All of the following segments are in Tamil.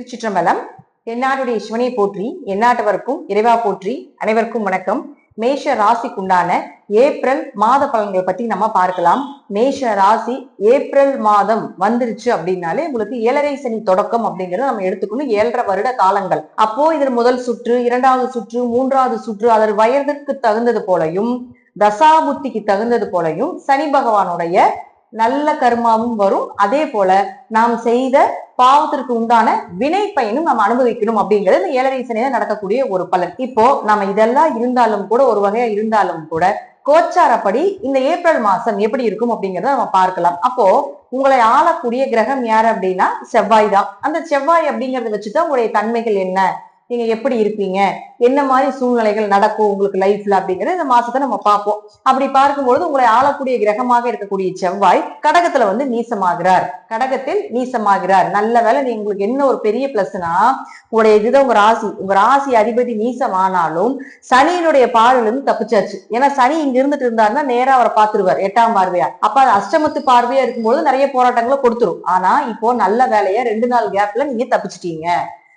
திருச்சிற்றம்பலம். எந்நாடுடைய சிவனை போற்றி எந்நாட்டவருக்கும் இறைவா போற்றி அனைவருக்கும் வணக்கம். மேஷ ராசிக்குண்டான ஏப்ரல் மாத பலன்களை பத்தி நம்ம பார்க்கலாம். மேஷ ராசி ஏப்ரல் மாதம் வந்துருச்சு அப்படின்னாலே உங்களுக்கு ஏழரை சனி தொடக்கம் அப்படிங்கறத நம்ம எடுத்துக்கணும். ஏழரை வருட காலங்கள். அப்போ இதில் முதல் சுற்று இரண்டாவது சுற்று மூன்றாவது சுற்று அதன் வயதிற்கு தகுந்தது போலையும் தசாபுத்திக்கு தகுந்தது போலையும் சனி பகவானுடைய நல்ல கர்மாவும் வரும். அதே போல நாம் செய்த பாவத்திற்கு உண்டான வினை பயனும் நம்ம அனுபவிக்கணும் அப்படிங்கிறது இந்த ஏழரை சனியில நடக்கக்கூடிய ஒரு பலன். இப்போ நம்ம இதெல்லாம் இருந்தாலும் கூட ஒரு வகையா இருந்தாலும் கூட கோச்சாரப்படி இந்த ஏப்ரல் மாசம் எப்படி இருக்கும் அப்படிங்கறத நம்ம பார்க்கலாம். அப்போ உங்களை ஆளக்கூடிய கிரகம் யாரு அப்படின்னா செவ்வாய் தான். அந்த செவ்வாய் அப்படிங்கறத வச்சுதான் உங்களுடைய தன்மைகள் என்ன? நீங்க எப்படி இருப்பீங்க? என்ன மாதிரி சூழ்நிலைகள் நடக்கும் உங்களுக்கு லைஃப்ல அப்படிங்கறத இந்த மாசத்தை நம்ம பார்ப்போம். அப்படி பார்க்கும்பொழுது உங்களை ஆளக்கூடிய கிரகமாக இருக்கக்கூடிய செவ்வாய் கடகத்துல வந்து நீசமாகிறார். கடகத்தில் நீசமாகிறார். நல்ல வேலை நீ உங்களுக்கு என்ன ஒரு பெரிய பிளஸ்னா உங்களுடைய இதுதான் உங்க ராசி. உங்க ராசி அதிபதி நீசமானாலும் சனியினுடைய பார்வையில தப்பிச்சாச்சு. ஏன்னா சனி இங்க இருந்துட்டு இருந்தாருன்னா நேரா அவரை பார்த்துருவார். எட்டாம் பார்வையா. அப்ப அது அஷ்டமத்து பார்வையா இருக்கும்போது நிறைய போராட்டங்களை கொடுத்துரும். ஆனா இப்போ நல்ல வேலையா ரெண்டு நாள் கேப்ல நீங்க தப்பிச்சிட்டீங்க.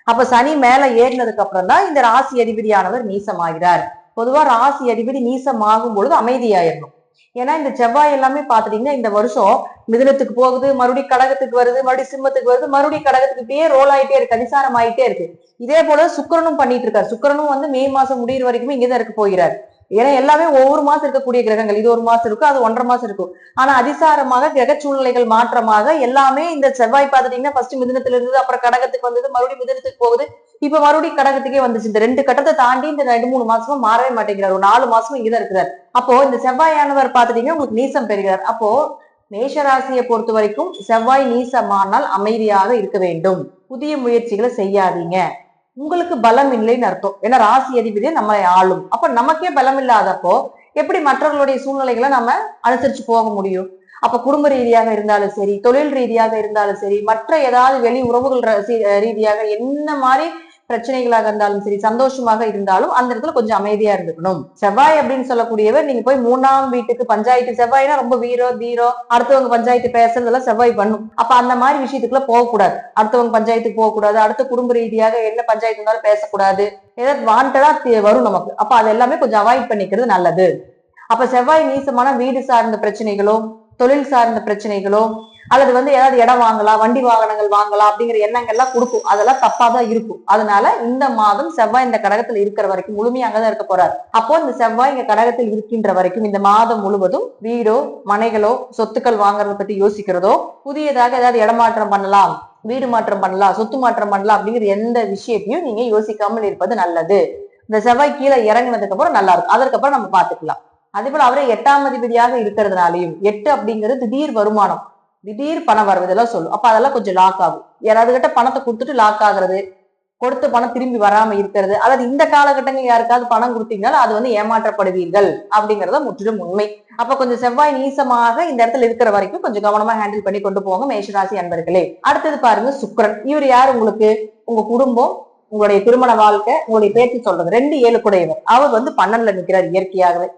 அப்ப சனி மேல ஏறினதுக்கு அப்புறம் தான் இந்த ராசி அதிபதியானவர் நீசமாகிறார் பொதுவா ராசி அதிபதி நீசமாகும் பொழுது அமைதியாயிரணும். ஏன்னா இந்த செவ்வாய் எல்லாமே பாத்துட்டீங்கன்னா இந்த வருஷம் மிதுனத்துக்கு போகுது மறுபடியும் கடகத்துக்கு வருது மறுபடியும் சிம்மத்துக்கு வருது மறுபடியும் கடகத்துக்கு இப்படியே ரோல் ஆயிட்டே இருக்கு அதிசாரம் ஆயிட்டே இருக்கு. இதே போல சுக்கரனும் பண்ணிட்டு இருக்காரு. சுக்கிரனும் வந்து மே மாசம் முடியிற வரைக்குமே இங்கதான் இருக்க போகிறார். ஏன்னா எல்லாமே ஒவ்வொரு மாசம் இருக்கக்கூடிய கிரகங்கள். இது ஒரு மாசம் இருக்கும் அது ஒன்றரை மாசம் இருக்கும். ஆனா அதிசாரமாக கிரக சூழ்நிலைகள் மாற்றமாக எல்லாமே இந்த செவ்வாய் பார்த்துட்டீங்கன்னா ஃபர்ஸ்ட் மிதனத்துல இருந்தது அப்புறம் கடகத்துக்கு வந்தது மறுபடியும் மிதனத்துக்கு போகுது. இப்ப மறுபடியும் கடகத்துக்கே வந்துச்சு. இந்த ரெண்டு கட்டத்தை தாண்டி இந்த ரெண்டு மூணு மாசமா மாறவே மாட்டேங்கிறார். ஒரு நாலு மாசமும் இங்கதான் இருக்கிறார். அப்போ இந்த செவ்வாயானவர் பார்த்துட்டீங்கன்னா உங்களுக்கு நீசம் பெறுகிறார். அப்போ மேஷராசியை பொறுத்த வரைக்கும் செவ்வாய் நீசமானால் அமைதியாக இருக்க வேண்டும். புதிய முயற்சிகளை செய்யாதீங்க. உங்களுக்கு பலம் இல்லைன்னு அர்த்தம். ஏன்னா ராசி அதிபதியை நம்மளை ஆளும். அப்ப நமக்கே பலம் இல்லாதப்போ எப்படி மற்றவர்களுடைய சூழ்நிலைகளை நம்ம அனுசரிச்சு போக முடியும்? அப்ப குடும்ப ரீதியாக இருந்தாலும் சரி தொழில் ரீதியாக இருந்தாலும் சரி மற்ற ஏதாவது வெளி உறவுகள் ரீதியாக என்ன மாதிரி பிரச்சனைகளாக இருந்தாலும் சரி சந்தோஷமாக இருந்தாலும் அந்த இடத்துல கொஞ்சம் அமைதியா இருந்துக்கணும். செவ்வாய் அப்படின்னு சொல்லக்கூடியவர் நீங்க போய் மூணாம் வீட்டுக்கு பஞ்சாயத்து செவ்வாய்னா ரொம்ப வீரோ தீரோ அடுத்தவங்க பஞ்சாயத்து பேசுறதெல்லாம் செவ்வாய் பண்ணும். அப்ப அந்த மாதிரி விஷயத்துக்குள்ள போகக்கூடாது. அடுத்தவங்க பஞ்சாயத்துக்கு போகக்கூடாது. அடுத்த குடும்ப ரீதியாக என்ன பஞ்சாயத்து இருந்தாலும் பேசக்கூடாது. ஏதாவது வாண்டடா வரும் நமக்கு. அப்ப அது எல்லாமே கொஞ்சம் அவாய்ட் பண்ணிக்கிறது நல்லது. அப்ப செவ்வாய் நீசமான வீடு சார்ந்த பிரச்சனைகளோ தொழில் சார்ந்த பிரச்சனைகளோ அல்லது வந்து ஏதாவது இடம் வாங்கலாம் வண்டி வாகனங்கள் வாங்கலாம் அப்படிங்கிற எண்ணங்கள்லாம் கொடுக்கும். அதெல்லாம் தப்பா தான் இருக்கும். அதனால இந்த மாதம் செவ்வாய் இந்த கடகத்தில் இருக்கிற வரைக்கும் முழுமையாக அங்கதான் இருக்க போறாரு. அப்போ இந்த செவ்வாய் இங்க கடகத்தில் இருக்கின்ற வரைக்கும் இந்த மாதம் முழுவதும் வீடோ மனைகளோ சொத்துக்கள் வாங்குறத பத்தி யோசிக்கிறதோ புதியதாக ஏதாவது இடமாற்றம் பண்ணலாம் வீடு மாற்றம் பண்ணலாம் சொத்து மாற்றம் பண்ணலாம் அப்படிங்கிற எந்த விஷயத்தையும் நீங்க யோசிக்காமல் இருப்பது நல்லது. இந்த செவ்வாய் கீழே இறங்கினதுக்கு அப்புறம் நல்லா இருக்கும். அதற்கப்புறம் நம்ம பாத்துக்கலாம் அதே போல அவரே எட்டாம் அதிபதியாக இருக்கிறதுனாலையும் எட்டு அப்படிங்கிறது திடீர் வருமானம். திடீர் பணம் வருவதெல்லாம் சொல்லும் அப்ப அதெல்லாம் கொஞ்சம் லாக் ஆகும். யாராவது கிட்ட பணத்தை கொடுத்துட்டு லாக் ஆகுறது கொடுத்த பணம் திரும்பி வராம இருக்கிறது அதாவது இந்த காலகட்டங்கள் யாருக்காவது பணம் கொடுத்தீங்கன்னா அது வந்து ஏமாற்றப்படுவீர்கள் அப்படிங்கறத முற்றிலும் உண்மை. அப்ப கொஞ்சம் செவ்வாய் நீசமாக இந்த இடத்துல இருக்கிற வரைக்கும் கொஞ்சம் கவனமா ஹேண்டில் பண்ணி கொண்டு போங்க மேஷராசி அன்பர்களே. அடுத்தது பாருங்க சுக்ரன் இவர் யார் உங்களுக்கு? உங்க குடும்பம் உங்களுடைய திருமண வாழ்க்கை உங்களுடைய பேச்சு சொல்றது ரெண்டு ஏழு குடையவர். அவர் வந்து பன்னெண்டுல நிக்கிறார் இயற்கையாகவே.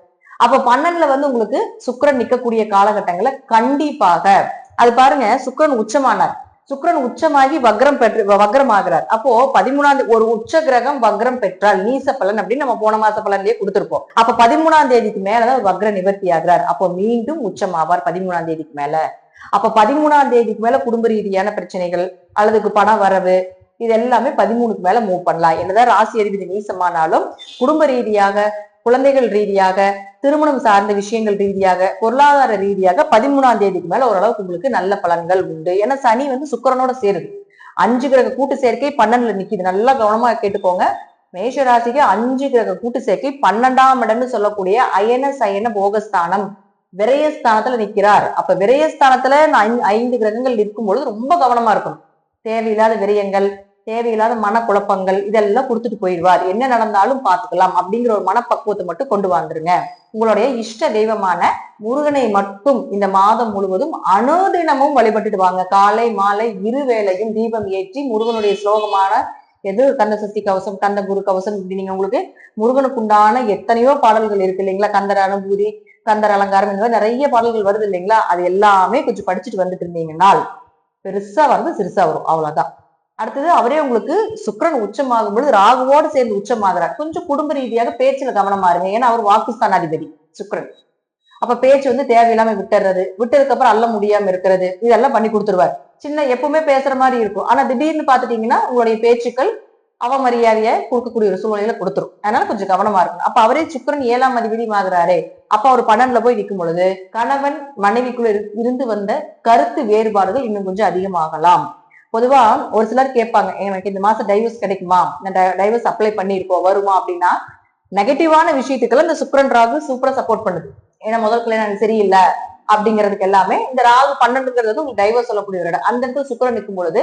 அப்ப பன்னெண்டுல வந்து உங்களுக்கு சுக்கரன் நிக்கக்கூடிய காலகட்டங்களை கண்டிப்பாக அது பாருங்க சுக்கரன் உச்சமானார். சுக்கிரன் உச்சமாகி வக்ரம் பெற்று வக்ரம் ஆகிறார் அப்போ பதிமூணாம் ஒரு உச்ச கிரகம் வக்ரம் பெற்றால் நீச பலன் அப்படின்னு நம்ம போன மாச பலன்லயே கொடுத்திருப்போம். அப்ப பதிமூணாம் தேதிக்கு மேலதான் வக்ர நிவர்த்தி ஆகிறார். அப்போ மீண்டும் உச்சமாவார் பதிமூணாம் தேதிக்கு மேல. அப்ப பதிமூணாம் தேதிக்கு மேல குடும்ப ரீதியான பிரச்சனைகள் அல்லது பண வரவு இது எல்லாமே பதிமூணுக்கு மேல மூவ் பண்ணலாம். என்னதான் ராசி அதிபதி நீசமானாலும் குடும்ப ரீதியாக குழந்தைகள் ரீதியாக திருமணம் சார்ந்த விஷயங்கள் ரீதியாக பொருளாதார ரீதியாக பதிமூணாம் தேதிக்கு மேல ஓரளவுக்கு உங்களுக்கு நல்ல பலன்கள் உண்டு. ஏன்னா சனி வந்து சுக்கிரனோட சேருது. அஞ்சு கிரக கூட்டு சேர்க்கை பன்னெண்டுல நிக்குது. நல்லா கவனமா கேட்டுக்கோங்க. மேஷ ராசிக்கு அஞ்சு கிரக கூட்டு சேர்க்கை பன்னெண்டாம் இடம்னு சொல்லக்கூடிய அயன சயன போகஸ்தானம். விரயஸ்தானத்துல நிக்கிறார். அப்ப விரயஸ்தானத்துல ஐந்து- ஐந்து கிரகங்கள் நிற்கும் பொழுது ரொம்ப கவனமா இருக்கும் தேவையில்லாத விரயங்கள் தேவையில்லாத மனக்குழப்பங்கள் இதெல்லாம் கொடுத்துட்டு போயிடுவார். என்ன நடந்தாலும் பார்த்துக்கலாம் அப்படிங்கிற ஒரு மனப்பக்குவத்தை மட்டும் கொண்டு வந்துருங்க. உங்களுடைய இஷ்ட தெய்வமான முருகனை மட்டும் இந்த மாதம் முழுவதும் அனுதினமும் வழிபட்டுட்டு வாங்க. காலை மாலை இருவேளையும் தீபம் ஏற்றி முருகனுடைய ஸ்லோகமான எது? கந்த சக்தி கவசம் கந்த குரு கவசம் இப்படி நீங்க உங்களுக்கு முருகனுக்கு உண்டான எத்தனையோ பாடல்கள் இருக்கு இல்லைங்களா? கந்தர் அனுபூதி கந்தர் அலங்காரம் இந்த மாதிரி நிறைய பாடல்கள் வருது இல்லைங்களா? அது எல்லாமே கொஞ்சம் படிச்சுட்டு வந்துட்டு இருந்தீங்கன்னா பெருசா வந்து சிறுசா வரும். அவ்வளவுதான். அடுத்தது அவரே உங்களுக்கு சுக்கரன் உச்சமாகும் பொழுது ராகுவோடு சேர்ந்து உச்சமாகிறார். கொஞ்சம் குடும்ப ரீதியாக பேச்சுல கவனமா இருங்க. ஏன்னா அவர் வாக்குஸ்தானாதிபதி சுக்கரன். அப்ப பேச்சு வந்து தேவையில்லாம விட்டுறது விட்டதுக்கு அப்புறம் அல்ல முடியாம இருக்கிறது இதெல்லாம் பண்ணி கொடுத்துருவார். சின்ன எப்பவுமே பேசுற மாதிரி இருக்கும். ஆனா திடீர்னு பாத்துட்டீங்கன்னா உங்களுடைய பேச்சுக்கள் அவமரியாதையை கொடுக்கக்கூடிய ஒரு சூழ்நிலையில கொடுத்துரும். அதனால கொஞ்சம் கவனமா இருக்கணும். அப்ப அவரே சுக்கிரன் ஏழாம் அதிபதி ஆகுறாரே. அப்ப அவர் பன்னெண்டுல போய் நிற்கும் பொழுது கணவன் மனைவிக்குள்ள இரு- இருந்து வந்த கருத்து வேறுபாடுகள் இன்னும் கொஞ்சம் அதிகமாகலாம். பொதுவா ஒரு சிலர் கேட்பாங்க எனக்கு இந்த மாசம் டைவர்ஸ் கிடைக்குமா? இந்த டைவர்ஸ் அப்ளை பண்ணிருக்கோம் வருமா? அப்படின்னா நெகட்டிவான விஷயத்துக்கெல்லாம் இந்த சுக்கரன் ராகு சூப்பரா சப்போர்ட் பண்ணுது. ஏன்னா முதல் கல்யாணம் எனக்கு சரியில்லை அப்படிங்கிறதுக்கு எல்லாமே இந்த ராகு பன்னெண்டுங்கிறது வந்து உங்களுக்கு டைவர்ஸ் சொல்லக்கூடிய ஒரு இடம். அந்த இடத்துல சுக்கரன் நிற்கும் பொழுது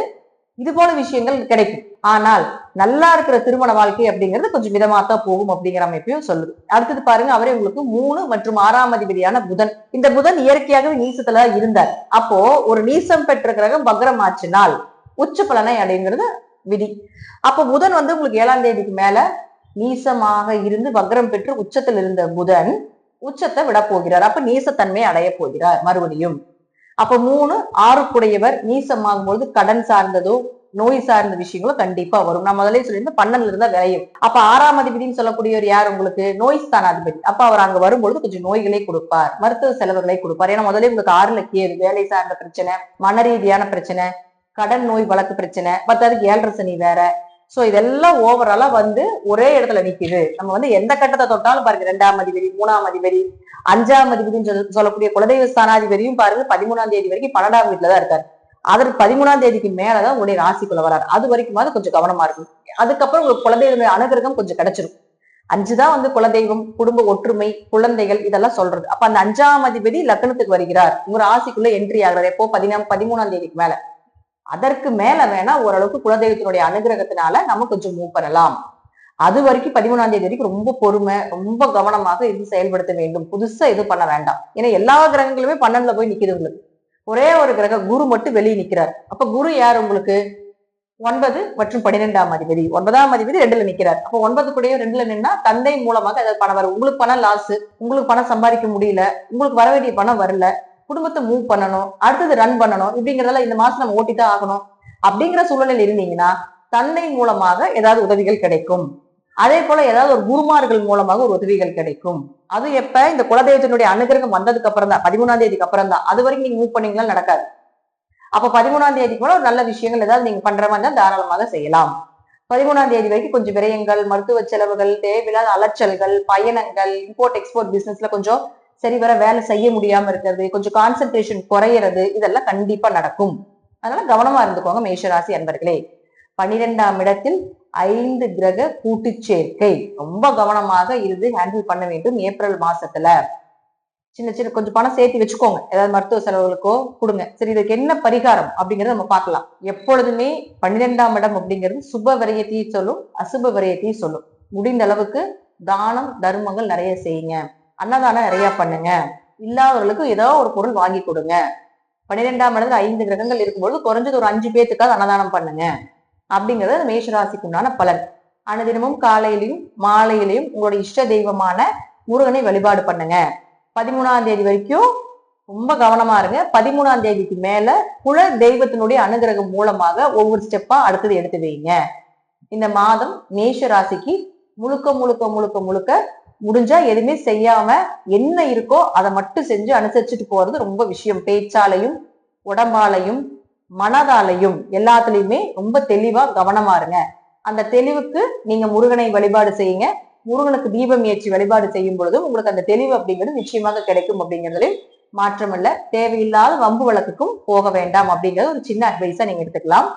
இது போல விஷயங்கள் கிடைக்கும். ஆனால் நல்லா இருக்கிற திருமண வாழ்க்கை அப்படிங்கிறது கொஞ்சம் மிதமா தான் போகும் அப்படிங்கிற அமைப்பையும் சொல்லுது. அடுத்தது பாருங்க அவரே உங்களுக்கு மூணு மற்றும் ஆறாம் அதிபதியான புதன். இந்த புதன் இயற்கையாகவே நீசத்துல இருந்தார். அப்போ ஒரு நீசம் பெற்ற கிரகம் வக்ரம் நாள். உச்ச பலனை அடைங்கிறது விதி. அப்ப புதன் வந்து உங்களுக்கு ஏழாம் தேதிக்கு மேல நீசமாக இருந்து வக்ரம் பெற்று உச்சத்தில் இருந்த புதன் உச்சத்தை விட போகிறார். அப்ப நீசத்தன்மை அடைய போகிறார் மறுபடியும். அப்ப மூணு ஆறுக்குடையவர் நீசமாகும் பொழுது கடன் சார்ந்ததோ நோய் சார்ந்த விஷயங்களும் கண்டிப்பா வரும். நான் முதலே சொல்லியிருந்தேன் பன்னெண்டுல இருந்தா விளையும். அப்ப ஆறாம் அதிபதினு சொல்லக்கூடியவர் யார் உங்களுக்கு? நோய் ஸ்தானாதிபதி. அப்ப அவர் அங்க வரும்பொழுது கொஞ்சம் நோய்களை கொடுப்பார் மருத்துவ செலவுகளை கொடுப்பார். ஏன்னா முதல்ல உங்களுக்கு ஆறுல கேது வேலை சார்ந்த பிரச்சனை மன ரீதியான பிரச்சனை கடன் நோய் வழக்கு பிரச்சனை மத்ததுக்கு ஏழரை சனி வேற. சோ இதெல்லாம் ஓவராலா வந்து ஒரே இடத்துல நிக்குது. நம்ம வந்து எந்த கட்டத்தை தொட்டாலும் பாருங்க ரெண்டாம் அதிபதி மூணாம் அதிபதி அஞ்சாம் அதிபதினு சொல்ல- சொல்லக்கூடிய குலதெய்வ ஸ்தானாதிபதியும் பாருங்க பதிமூணாம் தேதி வரைக்கும் பன்னெண்டாம் வீட்டுல தான் இருக்காரு. அதற்கு பதிமூணாம் தேதிக்கு மேலதான் உங்களுடைய ராசிக்குள்ள வராரு. அது வரைக்கும் கொஞ்சம் கவனமா இருக்கும் அதுக்கப்புறம் உங்களுக்கு குலதெய்வ அனுகிரகம் கொஞ்சம் கிடைச்சிரும். அஞ்சுதான் வந்து குலதெய்வம் குடும்ப ஒற்றுமை குழந்தைகள் இதெல்லாம் சொல்றது. அப்ப அந்த அஞ்சாம் அதிபதி லக்னத்துக்கு வருகிறார். உங்க ராசிக்குள்ள என்ட்ரி ஆகுறாரு. எப்போ? பதினாம் பதிமூணாம் தேதிக்கு மேல. அதற்கு மேல வேணா ஓரளவுக்கு குலதெய்வத்தினுடைய அனுகிரகத்தினால நம்ம கொஞ்சம் மூவ் பண்ணலாம். அது வரைக்கும் பதிமூணாம் தேதி வரைக்கும் ரொம்ப பொறுமை ரொம்ப கவனமாக இது செயல்படுத்த வேண்டும். புதுசா எதுவும் பண்ண வேண்டாம். ஏன்னா எல்லா கிரகங்களுமே பன்னெண்டுல போய் நிக்குது உங்களுக்கு. ஒரே ஒரு கிரகம் குரு மட்டும் வெளியே நிக்கிறார். அப்ப குரு யார் உங்களுக்கு? ஒன்பது மற்றும் பன்னிரெண்டாம் அதிபதி. ஒன்பதாம் அதிபதி ரெண்டுல நிக்கிறார். அப்ப ஒன்பது கூடயும் ரெண்டுல நின்னா தந்தை மூலமாக ஏதாவது பணம் வரும். உங்களுக்கு பணம் லாஸ் உங்களுக்கு பணம் சம்பாதிக்க முடியல உங்களுக்கு வர வேண்டிய பணம் வரல குடும்பத்தை மூவ் பண்ணணும் அடுத்தது ரன் பண்ணணும் இப்படிங்கறதெல்லாம் இந்த மாசம் நம்ம ஓட்டிதான் ஆகணும். அப்படிங்கிற சூழலில் இருந்தீங்கன்னா தந்தை மூலமாக ஏதாவது உதவிகள் கிடைக்கும். அதே போல ஏதாவது ஒரு குருமார்கள் மூலமாக ஒரு உதவிகள் கிடைக்கும். அது எப்ப? இந்த குலதெய்வத்தினுடைய அனுகிரகம் வந்ததுக்கு அப்புறம் தான். பதிமூணாம் தேதிக்கு அப்புறம் தான். அது வரைக்கும் நீங்க மூவ் பண்ணீங்களா? நடக்காது. அப்ப பதிமூணாம் தேதிக்கு மேல ஒரு நல்ல விஷயங்கள் ஏதாவது நீங்க பண்ற மாதிரி தான் தாராளமாக செய்யலாம். பதிமூணாம் தேதி வரைக்கும் கொஞ்சம் விரயங்கள் மருத்துவ செலவுகள் தேவையில்லாத அலைச்சல்கள் பயணங்கள் இம்போர்ட் எக்ஸ்போர்ட் பிசினஸ்ல கொஞ்சம் சரி வர வேலை செய்ய முடியாம இருக்கிறது கொஞ்சம் கான்சென்ட்ரேஷன் குறையிறது இதெல்லாம் கண்டிப்பா நடக்கும். அதனால கவனமா இருந்துக்கோங்க மேஷராசி அன்பர்களே. பன்னிரெண்டாம் இடத்தில் ஐந்து கிரக கூட்டு சேர்க்கை ரொம்ப கவனமாக இருந்து ஹேண்டில் பண்ண வேண்டும் ஏப்ரல் மாசத்துல. சின்ன சின்ன கொஞ்சம் பணம் சேர்த்து வச்சுக்கோங்க. ஏதாவது மருத்துவ செலவுகளுக்கோ கொடுங்க. சரி இதுக்கு என்ன பரிகாரம் அப்படிங்கறத நம்ம பார்க்கலாம். எப்பொழுதுமே பன்னிரெண்டாம் இடம் அப்படிங்கிறது சுப விரயத்தையும் சொல்லும் அசுப விரயத்தையும் சொல்லும். முடிந்த அளவுக்கு தானம் தர்மங்கள் நிறைய செய்யுங்க. அன்னதானம் நிறைய பண்ணுங்க. இல்லாதவர்களுக்கு ஏதோ ஒரு பொருள் வாங்கி கொடுங்க. பன்னிரெண்டாம் இடத்துல ஐந்து கிரகங்கள் இருக்கும்போது குறைஞ்சது ஒரு அஞ்சு பேத்துக்காவது அன்னதானம் பண்ணுங்க. அப்படிங்கிறது மேஷராசிக்கு உண்டான பலன். அனுதினமும் காலையிலையும் மாலையிலையும் உங்களோட இஷ்ட தெய்வமான முருகனை வழிபாடு பண்ணுங்க. பதிமூணாம் தேதி வரைக்கும் ரொம்ப கவனமா இருங்க. பதிமூணாம் தேதிக்கு மேல குல தெய்வத்தினுடைய அனுகிரகம் மூலமாக ஒவ்வொரு ஸ்டெப்பா அடுத்தது எடுத்து வைங்க. இந்த மாதம் மேஷ ராசிக்கு முழுக்க முழுக்க முழுக்க முழுக்க முடிஞ்சா எதுவுமே செய்யாம என்ன இருக்கோ அதை மட்டும் செஞ்சு அனுசரிச்சுட்டு போறது ரொம்ப விஷயம். பேச்சாலையும் உடம்பாலையும் மனதாலையும் எல்லாத்துலயுமே ரொம்ப தெளிவா கவனமா இருங்க. அந்த தெளிவுக்கு நீங்க முருகனை வழிபாடு செய்யுங்க. முருகனுக்கு தீபம் ஏற்றி வழிபாடு செய்யும் பொழுது உங்களுக்கு அந்த தெளிவு அப்படிங்கிறது நிச்சயமாக கிடைக்கும் அப்படிங்கிறதுலையும் மாற்றம் தேவையில்லாத வம்பு வழக்குக்கும் போக வேண்டாம் அப்படிங்கறது ஒரு சின்ன அட்வைஸா நீங்க எடுத்துக்கலாம்.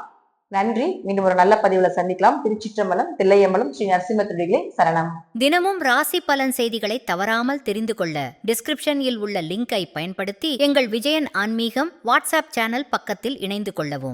நன்றி. மீண்டும் ஒரு நல்ல பதிவுல சந்திக்கலாம். திருச்சிற்றம்பலம் தில்லையம்பலம் ஸ்ரீ நரசிம்மத்துடிகளை சரணம். தினமும் ராசி பலன் செய்திகளை தவறாமல் தெரிந்து கொள்ள டிஸ்கிரிப்ஷனில் உள்ள லிங்கை பயன்படுத்தி எங்கள் விஜயன் ஆன்மீகம் வாட்ஸ்அப் சேனல் பக்கத்தில் இணைந்து கொள்ளவும்.